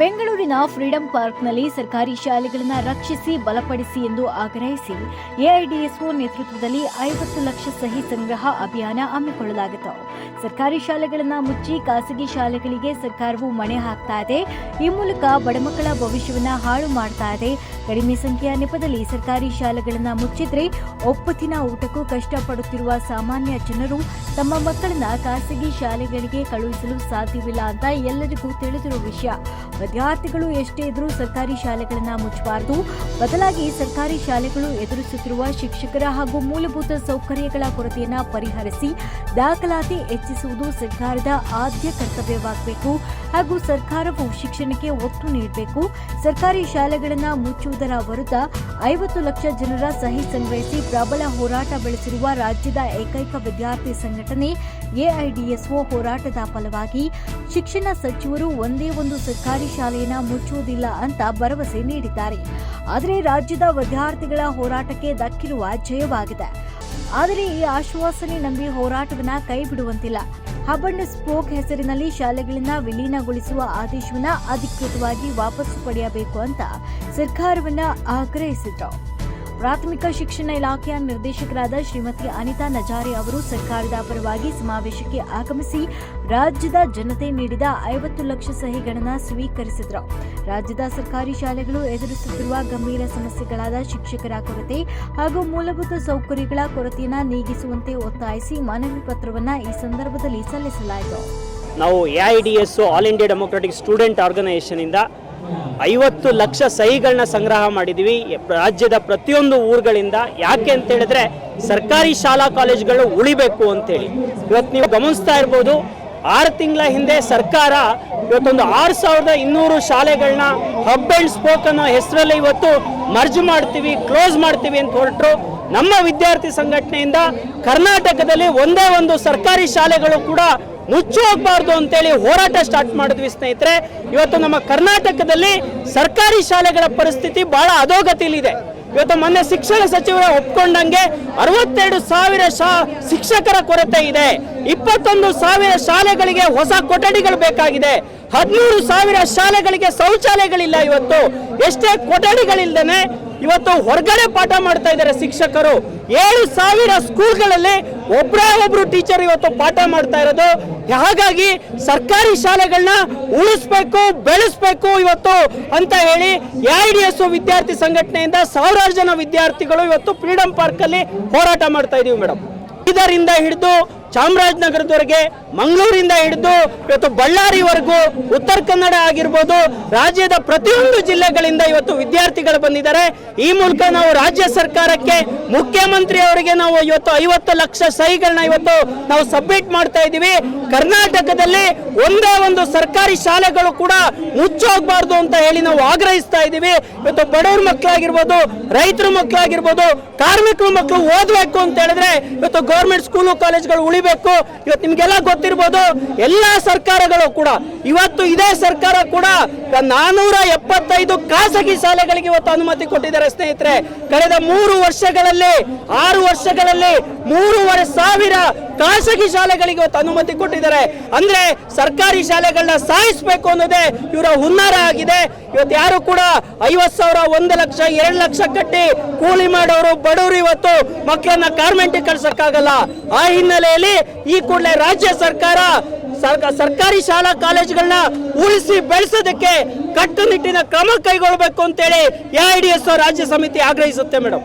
ಬೆಂಗಳೂರಿನ ಫ್ರೀಡಂ ಪಾರ್ಕ್ನಲ್ಲಿ ಸರ್ಕಾರಿ ಶಾಲೆಗಳನ್ನು ರಕ್ಷಿಸಿ, ಬಲಪಡಿಸಿ ಎಂದು ಆಗ್ರಹಿಸಿ ಎಐಡಿಎಸ್ಒ ನೇತೃತ್ವದಲ್ಲಿ ಐವತ್ತು ಲಕ್ಷ ಸಹಿ ಸಂಗ್ರಹ ಅಭಿಯಾನ ಹಮ್ಮಿಕೊಳ್ಳಲಾಗಿತ್ತು. ಸರ್ಕಾರಿ ಶಾಲೆಗಳನ್ನು ಮುಚ್ಚಿ ಖಾಸಗಿ ಶಾಲೆಗಳಿಗೆ ಸರ್ಕಾರವು ಮಣೆ ಹಾಕ್ತಾ ಇದೆ. ಈ ಮೂಲಕ ಬಡಮಕ್ಕಳ ಭವಿಷ್ಯವನ್ನ ಹಾಳು ಮಾಡ್ತಾ ಇದೆ. ಕಡಿಮೆ ಸಂಖ್ಯೆಯ ನೆಪದಲ್ಲಿ ಸರ್ಕಾರಿ ಶಾಲೆಗಳನ್ನು ಮುಚ್ಚಿದ್ರೆ ಒಪ್ಪತ್ತಿನ ಊಟಕ್ಕೂ ಕಷ್ಟಪಡುತ್ತಿರುವ ಸಾಮಾನ್ಯ ಜನರು ತಮ್ಮ ಮಕ್ಕಳನ್ನ ಖಾಸಗಿ ಶಾಲೆಗಳಿಗೆ ಕಳುಹಿಸಲು ಸಾಧ್ಯವಿಲ್ಲ ಅಂತ ಎಲ್ಲರಿಗೂ ತಿಳಿದಿರುವ ವಿಷಯ. ವಿದ್ಯಾರ್ಥಿಗಳು ಎಷ್ಟೇ ಇದ್ರೂ ಸರ್ಕಾರಿ ಶಾಲೆಗಳನ್ನ ಮುಚ್ಚಬಾರದು. ಬದಲಾಗಿ ಸರ್ಕಾರಿ ಶಾಲೆಗಳು ಎದುರಿಸುತ್ತಿರುವ ಶಿಕ್ಷಕರ ಹಾಗೂ ಮೂಲಭೂತ ಸೌಕರ್ಯಗಳ ಕೊರತೆಯನ್ನ ಪರಿಹರಿಸಿ ದಾಖಲಾತಿ ಹೆಚ್ಚಿಸುವುದು ಸರ್ಕಾರದ ಆದ್ಯ ಕರ್ತವ್ಯವಾಗಬೇಕು. ಹಾಗೂ ಸರ್ಕಾರವು ಶಿಕ್ಷಣಕ್ಕೆ ಒತ್ತು ನೀಡಬೇಕು. ಸರ್ಕಾರಿ ಶಾಲೆಗಳನ್ನು ಮುಚ್ಚುವುದರ ವಿರುದ್ಧ ಐವತ್ತು ಲಕ್ಷ ಜನರ ಸಹಿ ಸಂಗ್ರಹಿಸಿ ಪ್ರಬಲ ಹೋರಾಟ ಬೆಳೆಸಿರುವ ರಾಜ್ಯದ ಏಕೈಕ ವಿದ್ಯಾರ್ಥಿ ಸಂಘಟನೆ ಎಐಡಿಎಸ್ಒ ಹೋರಾಟದ ಫಲವಾಗಿ ಶಿಕ್ಷಣ ಸಚಿವರು ಒಂದೇ ಒಂದು ಸರ್ಕಾರಿ ಶಾಲೆಯನ್ನು ಮುಚ್ಚುವುದಿಲ್ಲ ಅಂತ ಭರವಸೆ ನೀಡಿದ್ದಾರೆ. ಆದರೆ ರಾಜ್ಯದ ವಿದ್ಯಾರ್ಥಿಗಳ ಹೋರಾಟಕ್ಕೆ ದಕ್ಕಿರುವ ಜಯವಾಗಿದೆ. ಆದರೆ ಈ ಆಶ್ವಾಸನೆ ನಂಬಿ ಹೋರಾಟವನ್ನು ಕೈ ಬಿಡುವಂತಿಲ್ಲ ಸ್ಪೋಕ್ ಹೆಸರಿನಲ್ಲಿ ಶಾಲೆಗಳನ್ನ ವಿಲೀನಗೊಳಿಸುವ ಆದೇಶವನ್ನ ಅಧಿಕೃತವಾಗಿ ವಾಪಸ್ ಪಡೆಯಬೇಕು ಅಂತ ಸರ್ಕಾರವನ್ನ ಆಗ್ರಹಿಸಿದ್ರು. ಪ್ರಾಥಮಿಕ ಶಿಕ್ಷಣ ಇಲಾಖೆಯ ನಿರ್ದೇಶಕರಾದ ಶ್ರೀಮತಿ ಅನಿತಾ ನಜಾರಿ ಅವರು ಸರ್ಕಾರದ ಪರವಾಗಿ ಸಮಾವೇಶಕ್ಕೆ ಆಗಮಿಸಿ ರಾಜ್ಯದ ಜನತೆ ನೀಡಿದ ಐವತ್ತು ಲಕ್ಷ ಸಹಿಗಳನ್ನು ಸ್ವೀಕರಿಸಿದರು. ರಾಜ್ಯದ ಸರ್ಕಾರಿ ಶಾಲೆಗಳು ಎದುರಿಸುತ್ತಿರುವ ಗಂಭೀರ ಸಮಸ್ಯೆಗಳಾದ ಶಿಕ್ಷಕರ ಕೊರತೆ ಹಾಗೂ ಮೂಲಭೂತ ಸೌಕರ್ಯಗಳ ಕೊರತೆಯನ್ನು ನೀಗಿಸುವಂತೆ ಒತ್ತಾಯಿಸಿ ಮನವಿ ಪತ್ರವನ್ನು ಈ ಸಂದರ್ಭದಲ್ಲಿ ಸಲ್ಲಿಸಲಾಯಿತು. ನಾವು A I D S all India democratic student ಆರ್ಗನೈಸೇಷನಿಂದ ಐವತ್ತು ಲಕ್ಷ ಸಹಿಗಳನ್ನ ಸಂಗ್ರಹ ಮಾಡಿದ್ದೀವಿ ರಾಜ್ಯದ ಪ್ರತಿಯೊಂದು ಊರುಗಳಿಂದ. ಯಾಕೆ ಅಂತ ಹೇಳಿದ್ರೆ ಸರ್ಕಾರಿ ಶಾಲಾ ಕಾಲೇಜುಗಳು ಉಳಿಬೇಕು ಅಂತೇಳಿ. ಇವತ್ತು ನೀವು ಗಮನಿಸ್ತಾ ಇರ್ಬೋದು, ಆರು ತಿಂಗಳ ಹಿಂದೆ ಸರ್ಕಾರ ಇವತ್ತೊಂದು ಆರು ಸಾವಿರದ ಇನ್ನೂರು ಶಾಲೆಗಳನ್ನ ಹಬ್ ಅಂಡ್ ಸ್ಪೋಕ್ ಅನ್ನೋ ಹೆಸರಲ್ಲಿ ಇವತ್ತು ಮರ್ಜ್ ಮಾಡ್ತೀವಿ ಕ್ಲೋಸ್ ಮಾಡ್ತೀವಿ ಅಂತ ಹೊರಟರು. ನಮ್ಮ ವಿದ್ಯಾರ್ಥಿ ಸಂಘಟನೆಯಿಂದ ಕರ್ನಾಟಕದಲ್ಲಿ ಒಂದೇ ಒಂದು ಸರ್ಕಾರಿ ಶಾಲೆಗಳು ಕೂಡ ಮುಚ್ಚಿ ಹೋಗ್ಬಾರ್ದು ಅಂತೇಳಿ ಹೋರಾಟ ಸ್ಟಾರ್ಟ್ ಮಾಡಿದ್ವಿ ಸ್ನೇಹಿತರೆ. ಇವತ್ತು ನಮ್ಮ ಕರ್ನಾಟಕದಲ್ಲಿ ಸರ್ಕಾರಿ ಶಾಲೆಗಳ ಪರಿಸ್ಥಿತಿ ಬಹಳ ಅಧೋಗತಿಯಲ್ಲಿದೆ. ಇವತ್ತು ಮೊನ್ನೆ ಶಿಕ್ಷಣ ಸಚಿವರ ಒಪ್ಕೊಂಡಂಗೆ ಅರವತ್ತೆರಡು ಸಾವಿರ ಶಾ ಶಿಕ್ಷಕರ ಕೊರತೆ ಇದೆ. ಇಪ್ಪತ್ತೊಂದು ಸಾವಿರ ಶಾಲೆಗಳಿಗೆ ಹೊಸ ಕೊಠಡಿಗಳು ಬೇಕಾಗಿದೆ. ಹದಿಮೂರು ಸಾವಿರ ಶಾಲೆಗಳಿಗೆ ಶೌಚಾಲಯಗಳಿಲ್ಲ ಇವತ್ತು. ಎಷ್ಟೇ ಕೊಠಡಿಗಳಿಲ್ದೇನೆ ಇವತ್ತು ಹೊರಗಡೆ ಪಾಠ ಮಾಡ್ತಾ ಇದ್ದಾರೆ ಶಿಕ್ಷಕರು. ಏಳು ಸಾವಿರ ಸ್ಕೂಲ್ಗಳಲ್ಲಿ ಒಬ್ಬರೇ ಒಬ್ರು ಟೀಚರ್ ಇವತ್ತು ಪಾಠ ಮಾಡ್ತಾ ಇರೋದು. ಹಾಗಾಗಿ ಸರ್ಕಾರಿ ಶಾಲೆಗಳನ್ನ ಉಳಿಸ್ಬೇಕು, ಬೆಳೆಸ್ಬೇಕು ಇವತ್ತು ಅಂತ ಹೇಳಿ ಎಸ್ ವಿದ್ಯಾರ್ಥಿ ಸಂಘಟನೆಯಿಂದ ಸಾವಿರಾರು ಜನ ವಿದ್ಯಾರ್ಥಿಗಳು ಇವತ್ತು ಫ್ರೀಡಂ ಪಾರ್ಕ್ ಅಲ್ಲಿ ಹೋರಾಟ ಮಾಡ್ತಾ ಇದೀವಿ ಮೇಡಮ್ ಇದರಿಂದ ಹಿಡಿದು ಚಾಮರಾಜನಗರದವರೆಗೆ ಮಂಗಳೂರಿಂದ ಹಿಡಿದು ಇವತ್ತು ಬಳ್ಳಾರಿವರೆಗೂ ಉತ್ತರ ಕನ್ನಡ ಆಗಿರ್ಬೋದು, ರಾಜ್ಯದ ಪ್ರತಿಯೊಂದು ಜಿಲ್ಲೆಗಳಿಂದ ಇವತ್ತು ವಿದ್ಯಾರ್ಥಿಗಳು ಬಂದಿದ್ದಾರೆ. ಈ ಮೂಲಕ ನಾವು ರಾಜ್ಯ ಸರ್ಕಾರಕ್ಕೆ, ಮುಖ್ಯಮಂತ್ರಿ ಅವರಿಗೆ ನಾವು ಇವತ್ತು ಐವತ್ತು ಲಕ್ಷ ಸಹಿಗಳನ್ನ ಇವತ್ತು ನಾವು ಸಬ್ಮಿಟ್ ಮಾಡ್ತಾ ಇದ್ದೀವಿ. ಕರ್ನಾಟಕದಲ್ಲಿ ಒಂದೇ ಒಂದು ಸರ್ಕಾರಿ ಶಾಲೆಗಳು ಕೂಡ ಮುಚ್ಚೋಗ್ಬಾರ್ದು ಅಂತ ಹೇಳಿ ನಾವು ಆಗ್ರಹಿಸ್ತಾ ಇದ್ದೀವಿ. ಇವತ್ತು ಬಡವ್ರ ಮಕ್ಕಳಾಗಿರ್ಬೋದು, ರೈತರ ಮಕ್ಕಳಾಗಿರ್ಬೋದು, ಕಾರ್ಮಿಕರ ಮಕ್ಕಳು ಓದಬೇಕು ಅಂತ ಹೇಳಿದ್ರೆ, ಇವತ್ತು ಗೌರ್ಮೆಂಟ್ ಸ್ಕೂಲು, ಕಾಲೇಜ್ಗಳು ಉಳಿಬೇಕು ಇವತ್ತು ನಿಮ್ಗೆಲ್ಲ ಗೊತ್ತಿರ್ಬೋದು. ಎಲ್ಲಾ ಸರ್ಕಾರಗಳು ಕೂಡ. ಇವತ್ತು ಇದೇ ಸರ್ಕಾರ ಕೂಡ ನಾನೂರ ಎಪ್ಪತ್ತೈದು ಖಾಸಗಿ ಶಾಲೆಗಳಿಗೆ ಇವತ್ತು ಅನುಮತಿ ಕೊಟ್ಟಿದ್ದಾರೆ, ಸ್ನೇಹಿತರೆ. ಕಳೆದ ಮೂರು ವರ್ಷಗಳಲ್ಲಿ, ಆರು ವರ್ಷಗಳಲ್ಲಿ ಮೂರುವರೆ ಸಾವಿರ ಖಾಸಗಿ ಶಾಲೆಗಳಿಗೆ ಇವತ್ತು ಅನುಮತಿ ಕೊಟ್ಟಿದ್ದಾರೆ. ಅಂದ್ರೆ ಸರ್ಕಾರಿ ಶಾಲೆಗಳನ್ನ ಸಾಯಿಸಬೇಕು ಅನ್ನೋದೇ ಇವರ ಹುನ್ನಾರ ಆಗಿದೆ. ಇವತ್ತು ಯಾರು ಕೂಡ ಐವತ್ ಸಾವಿರ, ಒಂದು ಲಕ್ಷ, ಎರಡು ಲಕ್ಷ ಕಟ್ಟಿ ಕೂಲಿ ಮಾಡೋರು, ಬಡವರು ಇವತ್ತು ಮಕ್ಕಳನ್ನ ಕಾರ್ಮೆಂಟ್ ಕಳ್ಸಕ್ಕಾಗಲ್ಲ. ಆ ಹಿನ್ನೆಲೆಯಲ್ಲಿ ಈ ಕೂಡಲೇ ರಾಜ್ಯ ಸರ್ಕಾರ ಸರ್ಕ- ಸರ್ಕಾರಿ ಶಾಲಾ ಕಾಲೇಜುಗಳನ್ನ ಉಳಿಸಿ ಬೆಳೆಸೋದಕ್ಕೆ ಕಟ್ಟುನಿಟ್ಟಿನ ಕ್ರಮ ಕೈಗೊಳ್ಳಬೇಕು ಅಂತೇಳಿ ಎಐಡಿಎಸ್ ರಾಜ್ಯ ಸಮಿತಿ ಆಗ್ರಹಿಸುತ್ತೆ ಮೇಡಮ್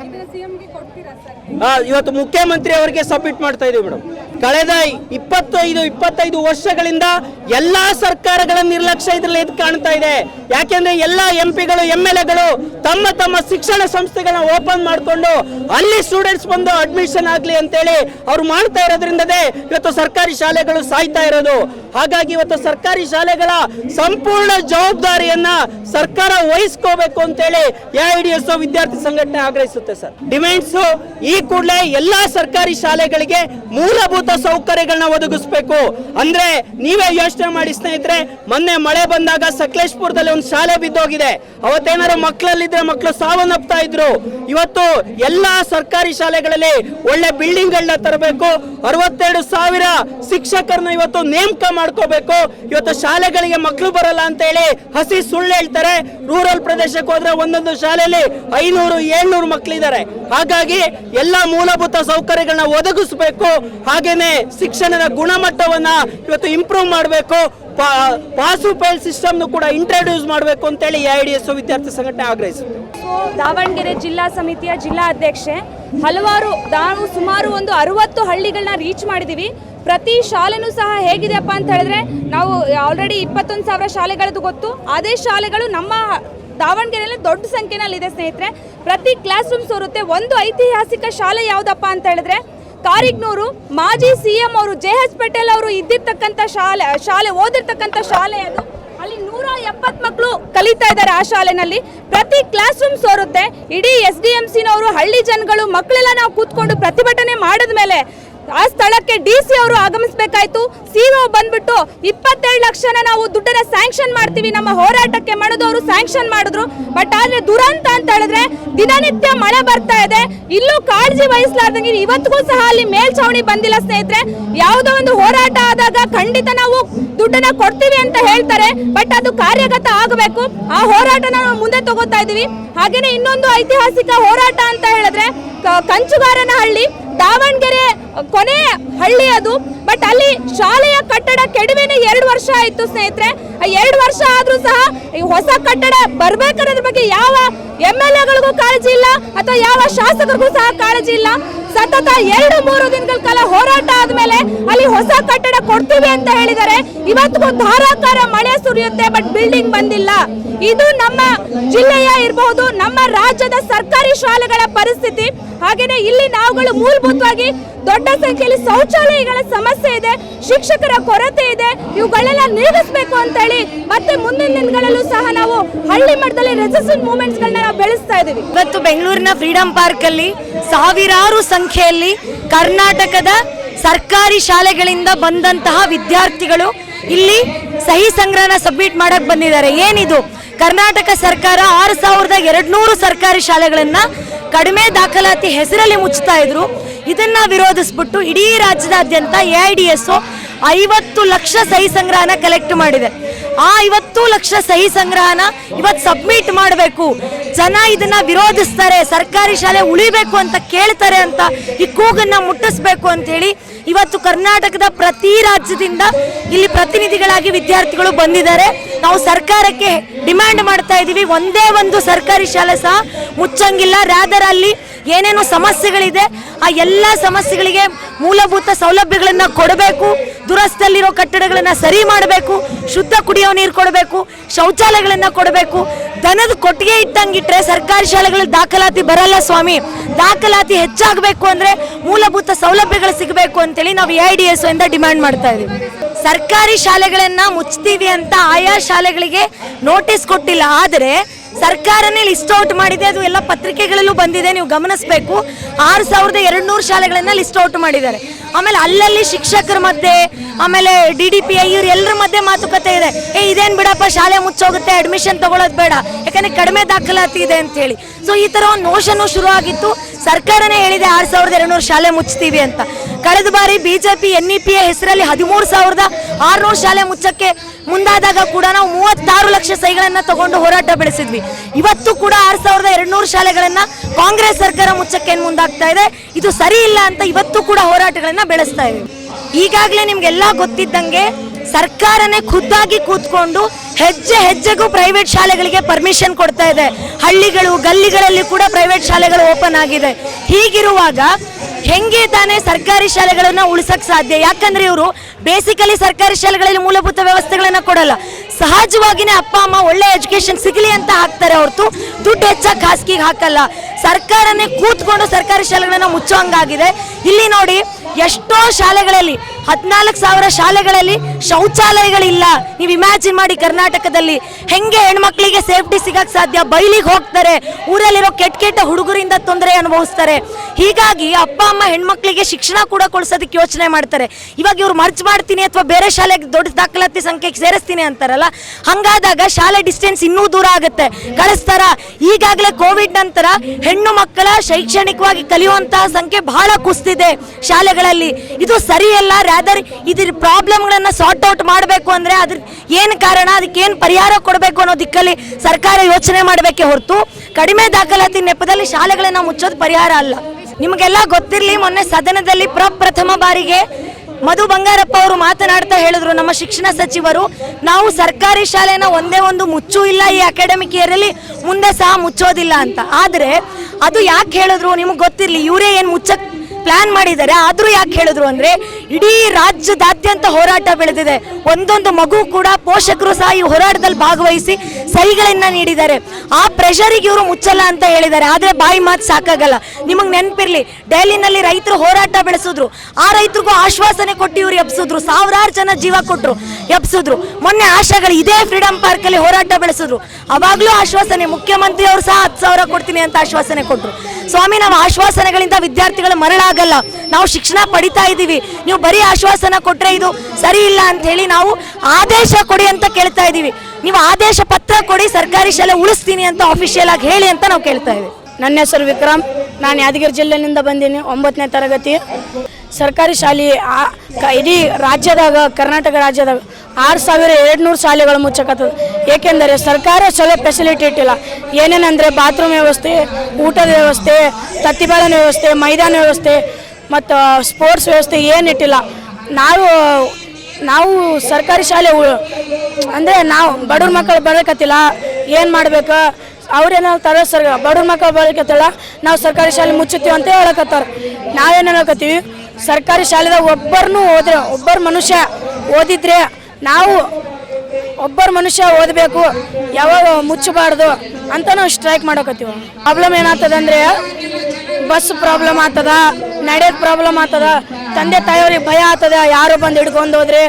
ಇವತ್ತು ಮುಖ್ಯಮಂತ್ರಿ ಅವರಿಗೆ ಸಬ್ಮಿಟ್ ಮಾಡ್ತಾ ಇದೀವಿ ಮೇಡಮ್. ಕಳೆದ ಇಪ್ಪತ್ತೈದು ಇಪ್ಪತ್ತೈದು ವರ್ಷಗಳಿಂದ ಎಲ್ಲಾ ಸರ್ಕಾರಗಳ ನಿರ್ಲಕ್ಷ್ಯ ಇದ್ರಲ್ಲಿ ಎದ್ದು ಕಾಣ್ತಾ ಇದೆ. ಯಾಕೆಂದ್ರೆ ಎಲ್ಲಾ ಎಂ ಪಿಗಳು ಎಂ ಎಲ್ ಎಗಳು ತಮ್ಮ ತಮ್ಮ ಶಿಕ್ಷಣ ಸಂಸ್ಥೆಗಳನ್ನ ಓಪನ್ ಮಾಡಿಕೊಂಡು ಅಲ್ಲಿ ಸ್ಟೂಡೆಂಟ್ಸ್ ಬಂದು ಅಡ್ಮಿಷನ್ ಆಗ್ಲಿ ಅಂತೇಳಿ ಅವ್ರು ಮಾಡ್ತಾ ಇರೋದ್ರಿಂದದೇ ಇವತ್ತು ಸರ್ಕಾರಿ ಶಾಲೆಗಳು ಸಾಯ್ತಾ ಇರೋದು. ಹಾಗಾಗಿ ಇವತ್ತು ಸರ್ಕಾರಿ ಶಾಲೆಗಳ ಸಂಪೂರ್ಣ ಜವಾಬ್ದಾರಿಯನ್ನ ಸರ್ಕಾರ ವಹಿಸ್ಕೋಬೇಕು ಅಂತೇಳಿ ಎಐಡಿಎಸ್ ವಿದ್ಯಾರ್ಥಿ ಸಂಘಟನೆ ಆಗ್ರಹಿಸುತ್ತೆ ಸರ್. ಡಿಮ್ಯಾಂಡ್ಸ್ ಈ ಕೂಡಲೇ ಎಲ್ಲಾ ಸರ್ಕಾರಿ ಶಾಲೆಗಳಿಗೆ ಮೂಲಭೂತ ಸೌಕರ್ಯಗಳನ್ನ ಒದಗಿಸ್ಬೇಕು. ಅಂದ್ರೆ ನೀವೇ ಯೋಚನೆ ಮಾಡಿ ಸ್ನೇಹಿತರೆ, ಮೊನ್ನೆ ಮಳೆ ಬಂದಾಗ ಸಕಲೇಶ್ಪುರದಲ್ಲಿ ಒಂದು ಶಾಲೆ ಬಿದ್ದೋಗಿದೆ. ಅವತ್ತೇನಾದ್ರು ಮಕ್ಕಳಲ್ಲಿದ್ರೆ ಮಕ್ಕಳು ಸಾವನ್ನಪ್ತಾ ಇದ್ರು. ಇವತ್ತು ಎಲ್ಲಾ ಸರ್ಕಾರಿ ಶಾಲೆಗಳಲ್ಲಿ ಒಳ್ಳೆ ಬಿಲ್ಡಿಂಗ್ ಗಳನ್ನ ತರಬೇಕು. ಅರವತ್ತೆರಡು ಸಾವಿರ ಶಿಕ್ಷಕರನ್ನ ಇವತ್ತು ನೇಮಕ ಮಾಡ್ಕೋಬೇಕು. ಇವತ್ತು ಶಾಲೆಗಳಿಗೆ ಮಕ್ಕಳು ಬರಲ್ಲ ಅಂತ ಹೇಳಿ ಹಸಿ ಸುಳ್ಳು ಹೇಳ್ತಾರೆ. ರೂರಲ್ ಪ್ರದೇಶಕ್ಕೆ ಹೋದ್ರೆ ಒಂದೊಂದು ಶಾಲೆಯಲ್ಲಿ ಐನೂರು, ಏಳ್ನೂರು ಮಕ್ಕಳಿದ್ದಾರೆ ಹಾಗಾಗಿ ಎಲ್ಲ ಮೂಲಭೂತ ಸೌಕರ್ಯಗಳನ್ನ ಒದಗಿಸ್ಬೇಕು. ಹಾಗೇನೆ ಶಿಕ್ಷಣದ ಗುಣಮಟ್ಟವನ್ನ ಇವತ್ತು ಇಂಪ್ರೂವ್ ಮಾಡಬೇಕು. ಪಾಸು ಫೈಲ್ ಸಿಸ್ಟಮ್ ಕೂಡ ಇಂಟ್ರೊಡ್ಯೂಸ್ ಮಾಡಬೇಕು ಅಂತೇಳಿ ಎ ಐ ಡಿ ಎಸ್ ವಿದ್ಯಾರ್ಥಿ ಸಂಘಟನೆ ಆಗ್ರಹಿಸುತ್ತೆ. ಸೊ, ದಾವಣಗೆರೆ ಜಿಲ್ಲಾ ಸಮಿತಿಯ ಜಿಲ್ಲಾ ಅಧ್ಯಕ್ಷೆ, ಹಲವಾರು, ನಾವು ಸುಮಾರು ಒಂದು ಅರವತ್ತು ಹಳ್ಳಿಗಳನ್ನ ರೀಚ್ ಮಾಡಿದ್ದೀವಿ ಪ್ರತಿ ಶಾಲೆನೂ ಸಹ ಹೇಗಿದೆಯಪ್ಪ ಅಂತ ಹೇಳಿದ್ರೆ ನಾವು ಆಲ್ರೆಡಿ ಇಪ್ಪತ್ತೊಂದು ಸಾವಿರ ಶಾಲೆಗಳದ್ದು ಗೊತ್ತು. ಅದೇ ಶಾಲೆಗಳು ನಮ್ಮ ದಾವಣಗೆರೆಯಲ್ಲಿ ದೊಡ್ಡ ಸಂಖ್ಯೆನಲ್ಲಿದೆ ಸ್ನೇಹಿತರೆ. ಪ್ರತಿ ಕ್ಲಾಸ್ ರೂಮ್ಸ್ ಇರುತ್ತೆ ಒಂದು ಐತಿಹಾಸಿಕ ಶಾಲೆ ಯಾವುದಪ್ಪ ಅಂತ ಹೇಳಿದ್ರೆ ಕಾರಿಗ್ನೂರು, ಮಾಜಿ ಸಿ ಎಂ ಅವರು ಜೆ ಎಚ್ ಪಟೇಲ್ ಅವರು ಇದ್ದಿರ್ತಕ್ಕಂಥ ಶಾಲೆ ಶಾಲೆ, ಓದಿರ್ತಕ್ಕಂಥ ಶಾಲೆ ಅದು. ಅಲ್ಲಿ ನೂರ ಎಪ್ಪತ್ತು ಮಕ್ಕಳು ಕಲಿತಾ ಇದ್ದಾರೆ ಆ ಶಾಲೆನಲ್ಲಿ. ಪ್ರತಿ ಕ್ಲಾಸ್ ರೂಮ್ ಸೋರುತ್ತೆ. ಇಡೀ ಎಸ್ ಡಿ ಎಂ ಸಿನವರು ಹಳ್ಳಿ ಜನಗಳು ಮಕ್ಕಳೆಲ್ಲ ನಾವು ಕೂತ್ಕೊಂಡು ಪ್ರತಿಭಟನೆ ಮಾಡಿದ ಮೇಲೆ ಆ ಸ್ಥಳಕ್ಕೆ ಡಿ ಸಿ ಅವರು ಆಗಮಿಸಬೇಕಾಯ್ತು. ಸಿ ಬಂದ್ಬಿಟ್ಟು ಇಪ್ಪತ್ತೆರಡು ಲಕ್ಷನ ನಾವು ದುಡ್ಡನ್ನ ಸ್ಯಾಂಕ್ಷನ್ ಮಾಡ್ತೀವಿ. ನಮ್ಮ ಹೋರಾಟಕ್ಕೆ ಮಾಡಿದವರು ಸ್ಯಾಂಕ್ಷನ್ ಮಾಡಿದ್ರು. ಬಟ್ ಆದ್ರೆ ದುರಂತ ಅಂತ ಹೇಳಿದ್ರೆ ದಿನನಿತ್ಯ ಮಳೆ ಬರ್ತಾ ಇದೆ. ಇಲ್ಲೂ ಕಾಳಜಿ ವಹಿಸಲಾರ್ದಂಗೆ ಇವತ್ತಿಗೂ ಸಹ ಅಲ್ಲಿ ಮೇಲ್ಛಾವಣಿ ಬಂದಿಲ್ಲ ಸ್ನೇಹಿತರೆ. ಯಾವುದೋ ಒಂದು ಹೋರಾಟ ಆದಾಗ ಖಂಡಿತ ನಾವು ದುಡ್ಡನ್ನ ಕೊಡ್ತೀವಿ ಅಂತ ಹೇಳ್ತಾರೆ. ಬಟ್ ಅದು ಕಾರ್ಯಗತ ಆಗಬೇಕು. ಆ ಹೋರಾಟನ ನಾವು ಮುಂದೆ ತಗೋತಾ ಇದೀವಿ ಹಾಗೇನೆ ಇನ್ನೊಂದು ಐತಿಹಾಸಿಕ ಹೋರಾಟ ಅಂತ ಹೇಳಿದ್ರೆ ಕಂಚುಗಾರನ ಹಳ್ಳಿ ದಾವಣಗೆರೆ ಕೊನೆ ಹಳ್ಳಿ ಅದು ಬಟ್ ಅಲ್ಲಿ ಶಾಲೆಯ ಕಟ್ಟಡ ಕೆಡವೇನೆ ಎರಡು ವರ್ಷ ಆಯ್ತು ಸ್ನೇಹಿತರೆ. ಎರಡು ವರ್ಷ ಆದ್ರೂ ಸಹ ಹೊಸ ಕಟ್ಟಡ ಬರ್ಬೇಕನ್ನೋದ್ರ ಬಗ್ಗೆ ಯಾವ ಎಂ ಎಲ್ ಎಗಳಿಗೂ ಕಾಳಜಿ ಇಲ್ಲ, ಅಥವಾ ಯಾವ ಶಾಸಕರಿಗೂ ಸಹ ಕಾಳಜಿ ಇಲ್ಲ. ಸತತ ಎರಡು ಮೂರು ದಿನಗಳ ಕಾಲ ಹೋರಾಟ ಆದ್ಮೇಲೆ ಅಲ್ಲಿ ಹೊಸ ಕಟ್ಟಡ ಕೊಡ್ತೀವಿ ಅಂತ ಹೇಳಿದ್ದಾರೆ ಇವತ್ತಿಗೂ ಧಾರಾಕಾರ ಮಳೆ ಸುರಿಯುತ್ತೆ ಬಟ್ ಬಿಲ್ಡಿಂಗ್ ಬಂದಿಲ್ಲ. ಇದು ನಮ್ಮ ಇರಬಹುದು. ನಮ್ಮ ರಾಜ್ಯದ ಸರ್ಕಾರಿ ಶಾಲೆಗಳ ಪರಿಸ್ಥಿತಿ ಹಾಗೆಯೇ ಇಲ್ಲಿ ನಾವುಗಳು ಮೂಲಭೂತವಾಗಿ ದೊಡ್ಡ ಸಂಖ್ಯೆಯಲ್ಲಿ ಶೌಚಾಲಯಗಳ ಸಮಸ್ಯೆ ಇದೆ, ಶಿಕ್ಷಕರ ಕೊರತೆ ಇದೆ, ಇವುಗಳೆಲ್ಲ ನೀಗಿಸಬೇಕು ಅಂತ ಹೇಳಿ ಮತ್ತೆ ಮುಂದಿನ ದಿನಗಳಲ್ಲೂ ಸಹ ನಾವು ಹಳ್ಳಿ ಮಟ್ಟದಲ್ಲಿ ರೆಸಿಸ್ಟೆಂಟ್ ಮೂವ್ಮೆಂಟ್ಸ್ ಗಳನ್ನ ನಾವು ಬೆಳೆಸ್ತಾ ಇದೀವಿ ಇವತ್ತು ಬೆಂಗಳೂರಿನ ಫ್ರೀಡಂ ಪಾರ್ಕ್ ಅಲ್ಲಿ ಸಾವಿರಾರು ಸಂಖ್ಯೆಯಲ್ಲಿ ಕರ್ನಾಟಕದ ಸರ್ಕಾರಿ ಶಾಲೆಗಳಿಂದ ಬಂದಂತಹ ವಿದ್ಯಾರ್ಥಿಗಳು ಇಲ್ಲಿ ಸಹಿ ಸಂಗ್ರಹ ಸಬ್ಮಿಟ್ ಮಾಡಕ್ ಬಂದಿದ್ದಾರೆ. ಏನಿದು? ಕರ್ನಾಟಕ ಸರ್ಕಾರ ಆರು ಸಾವಿರದ ಎರಡುನೂರು ಸರ್ಕಾರಿ ಶಾಲೆಗಳನ್ನು ಕಡಿಮೆ ದಾಖಲಾತಿ ಹೆಸರಲ್ಲಿ ಮುಚ್ಚುತ್ತಾ ಇದ್ರು. ಇದನ್ನ ವಿರೋಧಿಸ್ಬಿಟ್ಟು ಇಡೀ ರಾಜ್ಯದಾದ್ಯಂತ ಎ ಐ ಡಿ ಎಸ್ ಐವತ್ತು ಲಕ್ಷ ಸಹಿ ಸಂಗ್ರಹನ ಕಲೆಕ್ಟ್ ಮಾಡಿದೆ. ಆ ಐವತ್ತು ಲಕ್ಷ ಸಹಿ ಸಂಗ್ರಹನ ಇವತ್ತು ಸಬ್ಮಿಟ್ ಮಾಡಬೇಕು. ಜನ ಇದನ್ನ ವಿರೋಧಿಸ್ತಾರೆ, ಸರ್ಕಾರಿ ಶಾಲೆ ಉಳಿಬೇಕು ಅಂತ ಕೇಳ್ತಾರೆ ಅಂತ ಈ ಕೂಗನ್ನ ಮುಟ್ಟಿಸ್ಬೇಕು ಅಂತ ಹೇಳಿ ಇವತ್ತು ಕರ್ನಾಟಕದ ಪ್ರತಿ ರಾಜ್ಯದಿಂದ ಇಲ್ಲಿ ಪ್ರತಿನಿಧಿಗಳಾಗಿ ವಿದ್ಯಾರ್ಥಿಗಳು ಬಂದಿದ್ದಾರೆ. ನಾವು ಸರ್ಕಾರಕ್ಕೆ ಡಿಮ್ಯಾಂಡ್ ಮಾಡ್ತಾ ಇದೀವಿ ಒಂದೇ ಒಂದು ಸರ್ಕಾರಿ ಶಾಲೆ ಸಹ ಮುಚ್ಚಂಗಿಲ್ಲ. ರಾದರ್ ಅಲ್ಲಿ ಏನೇನು ಸಮಸ್ಯೆಗಳಿದೆ, ಆ ಎಲ್ಲ ಸಮಸ್ಯೆಗಳಿಗೆ ಮೂಲಭೂತ ಸೌಲಭ್ಯಗಳನ್ನ ಕೊಡಬೇಕು ದುರಸ್ತಲ್ಲಿರೋ ಕಟ್ಟಡಗಳನ್ನ ಸರಿ ಮಾಡಬೇಕು, ಶುದ್ಧ ಕುಡಿಯೋ ನೀರು ಕೊಡಬೇಕು, ಶೌಚಾಲಯಗಳನ್ನ ಕೊಡಬೇಕು. ದನದ ಕೊಟ್ಟಿಗೆ ಇಟ್ಟಂಗಿಟ್ರೆ ಸರ್ಕಾರಿ ಶಾಲೆಗಳಲ್ಲಿ ದಾಖಲಾತಿ ಬರಲ್ಲ ಸ್ವಾಮಿ. ದಾಖಲಾತಿ ಹೆಚ್ಚಾಗಬೇಕು ಅಂದ್ರೆ ಮೂಲಭೂತ ಸೌಲಭ್ಯಗಳು ಸಿಗಬೇಕು ಅಂತೇಳಿ ನಾವು ಎ ಐ ಡಿ ಎಸ್ ಇಂದ ಡಿಮ್ಯಾಂಡ್ ಮಾಡ್ತಾ ಇದ್ದೀವಿ ಸರ್ಕಾರಿ ಶಾಲೆಗಳನ್ನ ಮುಚ್ತೀವಿ ಅಂತ ಆಯಾ ಶಾಲೆಗಳಿಗೆ ನೋಟಿಸ್ ಕೊಟ್ಟಿಲ್ಲ. ಆದರೆ ಸರ್ಕಾರನೇ ಲಿಸ್ಟ್ ಔಟ್ ಮಾಡಿದೆ. ಅದು ಎಲ್ಲ ಪತ್ರಿಕೆಗಳಲ್ಲೂ ಬಂದಿದೆ. ನೀವು ಗಮನಿಸಬೇಕು. ಆರು ಸಾವಿರದ ಎರಡು ನೂರು ಶಾಲೆಗಳನ್ನ ಲಿಸ್ಟ್ ಔಟ್ ಮಾಡಿದ್ದಾರೆ. ಆಮೇಲೆ ಅಲ್ಲಲ್ಲಿ ಶಿಕ್ಷಕರ ಮಧ್ಯೆ, ಆಮೇಲೆ ಡಿ ಡಿ ಪಿ ಐ, ಇವ್ರ ಎಲ್ಲರ ಮಧ್ಯೆ ಮಾತುಕತೆ ಇದೆ. ಏ, ಇದೇನ್ ಬಿಡಪ್ಪ, ಶಾಲೆ ಮುಚ್ಚೋಗುತ್ತೆ ಅಡ್ಮಿಷನ್ ತಗೊಳ್ಳೋದು ಬೇಡ. ಯಾಕಂದ್ರೆ ಕಡಿಮೆ ದಾಖಲಾತಿ ಇದೆ ಅಂತ ಹೇಳಿ ಸೊ ಈ ತರ ಒಂದು ನೋಷನು ಶುರು ಆಗಿತ್ತು. ಸರ್ಕಾರನೇ ಹೇಳಿದೆ ಆರು ಸಾವಿರದ ಎರಡು ನೂರು ಶಾಲೆ ಮುಚ್ತೀವಿ ಅಂತ. ಕಳೆದ ಬಾರಿ ಬಿಜೆಪಿ ಎನ್ ಇ ಪಿ ಹೆಸರಲ್ಲಿ ಹದಿಮೂರು ಸಾವಿರದ ಆರುನೂರು ಶಾಲೆ ಮುಚ್ಚಕ್ಕೆ ಮುಂದಾದಾಗ ಕೂಡ ನಾವು ಮೂವತ್ತಾರು ಲಕ್ಷ ಸೈಗಳನ್ನ ತಗೊಂಡು ಹೋರಾಟ ಬೆಳೆಸಿದ್ವಿ. ಇವತ್ತು ಕೂಡ ಆರು ಸಾವಿರದ ಎರಡುನೂರು ಶಾಲೆಗಳನ್ನ ಕಾಂಗ್ರೆಸ್ ಸರ್ಕಾರ ಮುಚ್ಚಕ್ಕೆ ಮುಂದಾಗ್ತಾ ಇದೆ? ಇದು ಸರಿ ಇಲ್ಲ ಅಂತ ಇವತ್ತು ಕೂಡ ಹೋರಾಟಗಳನ್ನ ಬೆಳೆಸ್ತಾ ಇದ್ದೀವಿ. ಈಗಾಗಲೇ ನಿಮ್ಗೆಲ್ಲ ಗೊತ್ತಿದ್ದಂಗೆ ಸರ್ಕಾರನೇ ಖುದ್ದಾಗಿ ಕೂತ್ಕೊಂಡು ಹೆಜ್ಜೆ ಹೆಜ್ಜೆಗೂ ಪ್ರೈವೇಟ್ ಶಾಲೆಗಳಿಗೆ ಪರ್ಮಿಷನ್ ಕೊಡ್ತಾ ಇದೆ. ಹಳ್ಳಿಗಳು, ಗಲ್ಲಿಗಳಲ್ಲಿ ಕೂಡ ಪ್ರೈವೇಟ್ ಶಾಲೆಗಳು ಓಪನ್ ಆಗಿದೆ. ಹೀಗಿರುವಾಗ ಹೆಂಗೆ ತಾನೇ ಸರ್ಕಾರಿ ಶಾಲೆಗಳನ್ನ ಉಳಿಸಕ್ ಸಾಧ್ಯ? ಯಾಕಂದ್ರೆ ಇವರು ಬೇಸಿಕಲಿ ಸರ್ಕಾರಿ ಶಾಲೆಗಳಲ್ಲಿ ಮೂಲಭೂತ ವ್ಯವಸ್ಥೆಗಳನ್ನ ಕೊಡಲ್ಲ. ಸಹಜವಾಗಿನೇ ಅಪ್ಪ, ಅಮ್ಮ ಒಳ್ಳೆ ಎಜುಕೇಶನ್ ಸಿಗಲಿ ಅಂತ ಹಾಕ್ತಾರೆ ಹೊರತು ದುಡ್ಡು ಹೆಚ್ಚಾಗಿ ಖಾಸಗಿಗೆ ಹಾಕಲ್ಲ. ಸರ್ಕಾರನೇ ಕೂತ್ಕೊಂಡು ಸರ್ಕಾರಿ ಶಾಲೆಗಳನ್ನ ಮುಚ್ಚುವಂಗಾಗಿದೆ ಇಲ್ಲಿ ನೋಡಿ ಎಷ್ಟೋ ಶಾಲೆಗಳಲ್ಲಿ ಹದಿನಾಲ್ಕು ಸಾವಿರ ಶಾಲೆಗಳಲ್ಲಿ ಶೌಚಾಲಯಗಳಿಲ್ಲ. ನೀವು ಇಮ್ಯಾಜಿನ್ ಮಾಡಿ ಕರ್ನಾಟಕದಲ್ಲಿ ಹೆಂಗೆ ಹೆಣ್ಮಕ್ಳಿಗೆ ಸೇಫ್ಟಿ ಸಿಗಕ್ಕೆ ಸಾಧ್ಯ? ಬೈಲಿಗೆ ಹೋಗ್ತಾರೆ, ಊರಲ್ಲಿರೋ ಕೆಟ್ಟ ಕೆಟ್ಟ ಹುಡುಗರಿಂದ ತೊಂದರೆ ಅನುಭವಿಸ್ತಾರೆ. ಹೀಗಾಗಿ ಅಪ್ಪ, ಅಮ್ಮ ಹೆಣ್ಮಕ್ಳಿಗೆ ಶಿಕ್ಷಣ ಕೂಡ ಕೊಡ್ಸೋದಕ್ಕೆ ಯೋಚನೆ ಮಾಡ್ತಾರೆ. ಇವಾಗ ಇವ್ರು ಮರ್ಚ್ ಮಾಡ್ತೀನಿ ಅಥವಾ ಬೇರೆ ಶಾಲೆಗೆ ದೊಡ್ಡ ದಾಖಲಾತಿ ಸಂಖ್ಯೆಗೆ ಸೇರಿಸ್ತೀನಿ ಅಂತಾರಲ್ಲ, ಹಂಗಾದಾಗ ಶಾಲೆ ಡಿಸ್ಟೆನ್ಸ್ ಇನ್ನೂ ದೂರ ಆಗುತ್ತೆ. ಕಳಿಸ್ತಾರ? ಈಗಾಗಲೇ ಕೋವಿಡ್ ನಂತರ ಹೆಣ್ಣು ಮಕ್ಕಳ ಶೈಕ್ಷಣಿಕವಾಗಿ ಕಲಿಯುವಂತಹ ಸಂಖ್ಯೆ ಬಹಳ ಕುಸ್ತಿದೆ ಶಾಲೆಗಳಲ್ಲಿ. ಇದು ಸರಿಯಲ್ಲ ರಾದರ್ ಇದ್ರ ಪ್ರಾಬ್ಲಮ್ಗಳನ್ನ ಸಾರ್ಟ್ ಔಟ್ ಮಾಡಬೇಕು ಅಂದ್ರೆ ಅದ್ರ ಏನು ಕಾರಣ, ಅದಕ್ಕೆ ಏನು ಪರಿಹಾರ ಕೊಡಬೇಕು ಅನ್ನೋ ದಿಕ್ಕಲ್ಲಿ ಸರ್ಕಾರ ಯೋಚನೆ ಮಾಡಬೇಕೇ ಹೊರತು. ಕಡಿಮೆ ದಾಖಲಾತಿ ನೆಪದಲ್ಲಿ ಶಾಲೆಗಳನ್ನ ಮುಚ್ಚೋದು ಪರಿಹಾರ ಅಲ್ಲ. ನಿಮಗೆಲ್ಲ ಗೊತ್ತಿರಲಿ, ಮೊನ್ನೆ ಸದನದಲ್ಲಿ ಪ್ರಪ್ರಥಮ ಬಾರಿಗೆ ಮಧು ಬಂಗಾರಪ್ಪ ಅವರು ಮಾತನಾಡ್ತಾ ಹೇಳಿದ್ರು, ನಮ್ಮ ಶಿಕ್ಷಣ ಸಚಿವರು, ನಾವು ಸರ್ಕಾರಿ ಶಾಲೆನ ಒಂದೇ ಒಂದು ಮುಚ್ಚು ಇಲ್ಲ ಈ ಅಕಾಡೆಮಿಕ್ ಇಯರ್ ಅಲ್ಲಿ, ಮುಂದೆ ಸಹ ಮುಚ್ಚೋದಿಲ್ಲ ಅಂತ. ಆದ್ರೆ, ಅದು ಯಾಕೆ ಹೇಳಿದ್ರು, ನಿಮಗೆ ಗೊತ್ತಿರಲಿ, ಇವರೇ ಏನು ಮುಚ್ಚಕ್ ಪ್ಲಾನ್ ಮಾಡಿದ್ದಾರೆ. ಆದ್ರೂ ಯಾಕೆ ಹೇಳಿದ್ರು ಅಂದ್ರೆ, ಇಡೀ ರಾಜ್ಯದಾದ್ಯಂತ ಹೋರಾಟ ಬೆಳೆದಿದೆ. ಒಂದೊಂದು ಮಗು ಕೂಡ ಪೋಷಕರು ಸಹ ಈ ಹೋರಾಟದಲ್ಲಿ ಭಾಗವಹಿಸಿ ಸಹಿಗಳನ್ನ ನೀಡಿದ್ದಾರೆ. ಆ ಪ್ರೆಷರಿಗೆ ಇವರು ಮುಚ್ಚಲ್ಲ ಅಂತ ಹೇಳಿದ್ದಾರೆ. ಆದ್ರೆ ಬಾಯಿ ಮಾತು ಸಾಕಾಗಲ್ಲ. ನಿಮಗೆ ನೆನಪಿರಲಿ ಡೆಲ್ಲಿನಲ್ಲಿ ರೈತರು ಹೋರಾಟ ಬೆಳೆಸಿದ್ರು. ಆ ರೈತರಿಗೂ ಆಶ್ವಾಸನೆ ಕೊಟ್ಟು ಇವ್ರು ಎಬ್ಸಿದ್ರು. ಸಾವಿರಾರು ಜನ ಜೀವ ಕೊಟ್ರು, ಎಬ್ಸಿದ್ರು. ಮೊನ್ನೆ ಆಶಾಗಳು ಇದೇ ಫ್ರೀಡಂ ಪಾರ್ಕ್ ಅಲ್ಲಿ ಹೋರಾಟ ಬೆಳೆಸಿದ್ರು. ಅವಾಗ್ಲೂ ಆಶ್ವಾಸನೆ ಮುಖ್ಯಮಂತ್ರಿ ಅವರು ಸಹ ಹತ್ತು ಸಾವಿರ ಕೊಡ್ತೀನಿ ಅಂತ ಆಶ್ವಾಸನೆ ಕೊಟ್ರು. ಸ್ವಾಮಿ, ನಾವು ಆಶ್ವಾಸನೆಗಳಿಂದ ವಿದ್ಯಾರ್ಥಿಗಳು ಮರಳಾಗಲ್ಲ ನಾವು ಶಿಕ್ಷಣ ಪಡಿತಾ ಇದ್ದೀವಿ. ನೀವು ಬರೀ ಆಶ್ವಾಸನ ಕೊಟ್ಟರೆ ಇದು ಸರಿ ಇಲ್ಲ ಅಂತ ಹೇಳಿ ನಾವು ಆದೇಶ ಕೊಡಿ ಅಂತ ಕೇಳ್ತಾ ಇದ್ದೀವಿ. ನೀವು ಆದೇಶ ಪತ್ರ ಕೊಡಿ ಸರ್ಕಾರಿ ಶಾಲೆ ಉಳಿಸ್ತೀನಿ ಅಂತ ಆಫೀಷಿಯಲ್ ಆಗಿ ಹೇಳಿ ಅಂತ ನಾವು ಕೇಳ್ತಾ ಇದ್ದೀವಿ. ನನ್ನ ಹೆಸರು ವಿಕ್ರಮ್. ನಾನು ಯಾದಗಿರಿ ಜಿಲ್ಲೆಯಿಂದ ಬಂದೀನಿ, ಒಂಬತ್ತನೇ ತರಗತಿ. ಸರ್ಕಾರಿ ಶಾಲೆ ಇಡೀ ರಾಜ್ಯದಾಗ, ಕರ್ನಾಟಕ ರಾಜ್ಯದಾಗ ಆರು ಸಾವಿರ ಎರಡುನೂರು ಶಾಲೆಗಳು ಮುಚ್ಚಕತ್ತದ. ಏಕೆಂದರೆ ಸರ್ಕಾರ ಚಲೋ ಫೆಸಿಲಿಟಿ ಇಟ್ಟಿಲ್ಲ. ಏನೇನಂದರೆ ಬಾತ್ರೂಮ್ ವ್ಯವಸ್ಥೆ, ಊಟದ ವ್ಯವಸ್ಥೆ, ತತ್ತಿಬಾಳನ ವ್ಯವಸ್ಥೆ, ಮೈದಾನ ವ್ಯವಸ್ಥೆ, ಮತ್ತು ಸ್ಪೋರ್ಟ್ಸ್ ವ್ಯವಸ್ಥೆ ಏನಿಟ್ಟಿಲ್ಲ ನಾವು ನಾವು ಸರ್ಕಾರಿ ಶಾಲೆ ಅಂದರೆ ನಾವು ಬಡವ್ರ ಮಕ್ಕಳು ಬರಕತ್ತಿಲ್ಲ. ಏನು ಮಾಡ್ಬೇಕು? ಅವ್ರೇನಾಗ್ತಾರೆ ಸರ್, ಬಡವ್ರ ಮಕ್ಕಳು ಬರಕತ್ತಿಲ್ಲ ನಾವು ಸರ್ಕಾರಿ ಶಾಲೆ ಮುಚ್ಚುತ್ತೀವಿ ಅಂತ ಹೇಳಕತ್ತಾರ. ನಾವೇನು ಹೇಳಕತ್ತೀವಿ? ಸರ್ಕಾರಿ ಶಾಲೆದಾಗ ಒಬ್ಬರನ್ನು ಓದ್ರೆ, ಒಬ್ಬರು ಮನುಷ್ಯ ಓದಿದ್ರೆ ನಾವು ಒಬ್ಬರು ಮನುಷ್ಯ ಓದಬೇಕು, ಯಾವಾಗ ಮುಚ್ಚಬಾರ್ದು ಅಂತ ನಾವು ಸ್ಟ್ರೈಕ್ ಮಾಡಕತ್ತೀವಿ. ಪ್ರಾಬ್ಲಮ್ ಏನಾಗ್ತದೆ ಅಂದರೆ ಬಸ್ ಪ್ರಾಬ್ಲಮ್ ಆಗ್ತದ ನಡೆಯೋದು ಪ್ರಾಬ್ಲಮ್ ಆಗ್ತದ, ತಂದೆ ತಾಯಿಯವ್ರಿಗೆ ಭಯ ಆಗ್ತದ, ಯಾರು ಬಂದು ಹಿಡ್ಕೊಂಡು ಹೋದ್ರೆ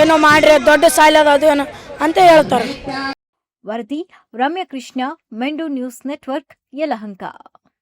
ಏನೋ ಮಾಡ್ರಿ, ದೊಡ್ಡ ಸಾಲ ಅದು ಏನೋ ಅಂತ ಹೇಳ್ತಾರೆ. ವರದಿ ರಮ್ಯಕೃಷ್ಣ ಮೆಂಡು ನ್ಯೂಸ್ ನೆಟ್ವರ್ಕ್ ಯಲಹಂಕ